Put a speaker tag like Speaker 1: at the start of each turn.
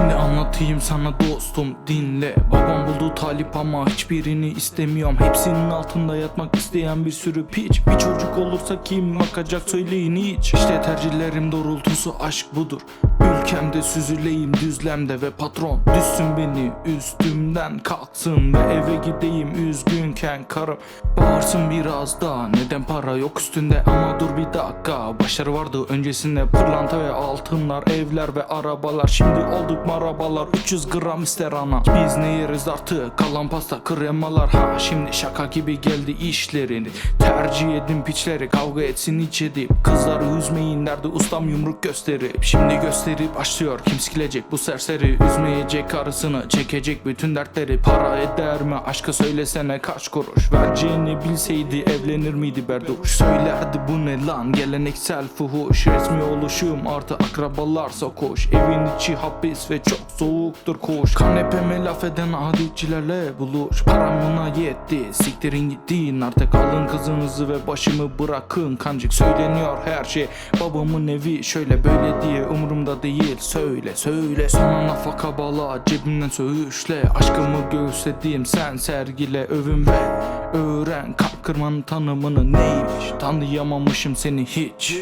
Speaker 1: Anlatayım sana dostum dinle. Babam buldu talip ama hiçbirini istemiyorum. Hepsinin altında yatmak isteyen bir sürü piç. Bir çocuk olursa kim bakacak söyleyin hiç. İşte tercihlerim doğrultusu aşk budur Ülkemde süzüleyim düzlemde ve patron Düşsün beni üstümden. Kalksın Ve eve gideyim üzgünken karım. Bağırsın biraz daha neden para yok üstünde? Ama dur bir dakika başarı vardı öncesinde. Pırlanta ve altınlar evler ve arabalar. Şimdi olduk marabalar 300 gram ister ana. Biz ne yeriz artık? Kalan pasta kremalar. Ha şimdi şaka gibi geldi işlerini. Tercih edin piçleri kavga etsin iç edip Kızları üzmeyin derdi ustam yumruk gösterip. Şimdi gösterip başlıyor. Kim sikilecek bu serseri? Üzmeyecek karısını çekecek bütün dertleri. Para eder mi? Aşkı söylesene kaç kuruş? Vereceğini bilseydi evlenir miydi? Berduş Söylerdi bu ne lan? Geleneksel fuhuş Resmi oluşum. Artı akrabalar sokuş. Evin içi hapis ve çok soğuktur koş Kanepeme laf eden adicilerle buluş. Param buna yetti. Siktirin gittin. Artık alın kızınızı ve başımı bırakın. Kancık söyleniyor her şey. Babamın evi şöyle böyle diye umurumda değil Söyle söyle. Sana nafaka bala Cebimden söğüşle. Aşkımı göğüslediğim sen sergile övün ve Öğren. Kalp tanımını neymiş? Tanıyamamışım seni hiç